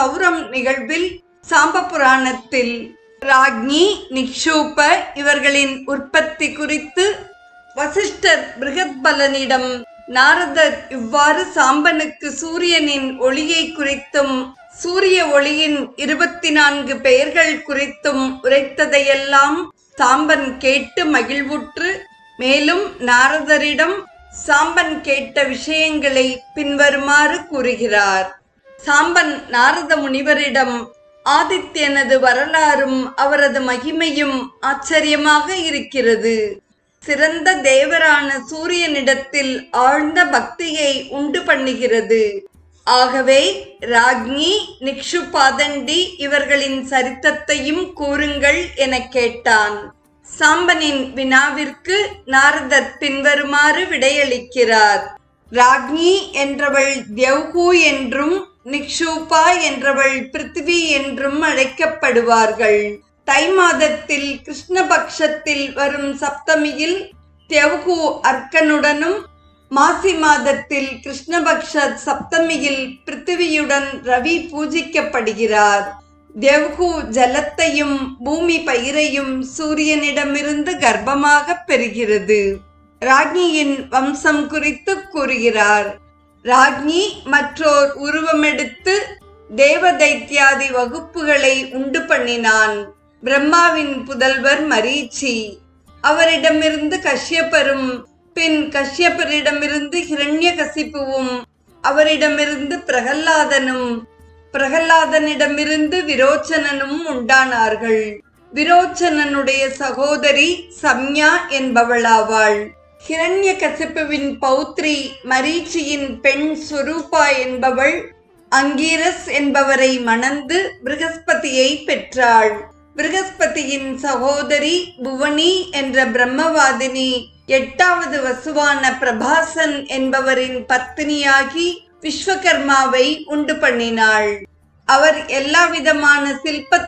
சௌரம் நிகழ்வில் சாம்ப புராணத்தில் ராக்னி நிக்ஷூப இவர்களின் உற்பத்தி குறித்து வசிஷ்டர் பிருகத்பலனிடம் நாரதர் இவ்வாறு சாம்பனுக்கு சூரியனின் ஒளியை குறித்தும் சூரிய ஒளியின் இருபத்தி நான்கு பெயர்கள் குறித்தும் உரைத்ததையெல்லாம் சாம்பன் கேட்டு மகிழ்வுற்று மேலும் நாரதரிடம் சாம்பன் கேட்ட விஷயங்களை பின்வருமாறு கூறுகிறார். சாம்பன் நாரத முனிவரிடம் ஆதித்யனது வரலாறும் அவரது மகிமையும் ஆச்சரியமாக இருக்கிறது. சிறந்த தேவரான சூரியனிடத்தில் ஆழ்ந்த பக்தியை உண்டு பண்ணுகிறது. ஆகவே ராக்னி நிக்ஷுபாதண்டி இவர்களின் சரித்தத்தையும் கூறுங்கள் எனக் கேட்டான். சாம்பனின் வினாவிற்கு நாரதர் பின்வருமாறு விடையளிக்கிறார். ராக்னி என்றவள் தியவ்கு என்றும் நிக்ஷூபா என்றவள் பிருத்திவி என்றும் அழைக்கப்படுவார்கள். தை மாதத்தில் கிருஷ்ணபக்ஷத்தில் வரும் சப்தமியில் தெவ்கு அர்க்கனுடனும் மாசி மாதத்தில் கிருஷ்ணபக்ஷ சப்தமியில் பிருத்திவியுடன் ரவி பூஜிக்கப்படுகிறார். தெவ்கு ஜலத்தையும் பூமி பயிரையும் சூரியனிடமிருந்து கர்ப்பமாக பெறுகிறது. ராக்னியின் வம்சம் குறித்து கூறுகிறார். ராஜ்ஞி மற்றோர் உருவமெடுத்து தேவதைத்யாதி வகுப்புகளை உண்டு பண்ணினான். பிரம்மாவின் புதல்வர் மரீச்சி. அவரிடமிருந்து கஷ்யப்பரும் பின் கஷ்யப்பரிடமிருந்து ஹிரண்ய கசிப்புவும் அவரிடமிருந்து பிரகல்லாதனும் பிரகல்லாதனிடமிருந்து விரோச்சனனும் உண்டானார்கள். விரோச்சனனுடைய சகோதரி சம்யா என்பவளாவாள். ஹிரண்ய கசிப்புவின் பௌத்ரி மரீச்சியின் பெண் சுரூபா என்பவள் அங்கீரஸ் என்பவரை மணந்து பிருகஸ்பதியை பெற்றாள். பிருகஸ்பதியின் சகோதரி புவனி என்ற பிரம்மவாதினி எட்டாவது வசுவான பிரபாசன் என்பவரின் பத்தினியாகி விஸ்வகர்மாவை உண்டு பண்ணினாள். அவர் எல்லா விதமான சில்ப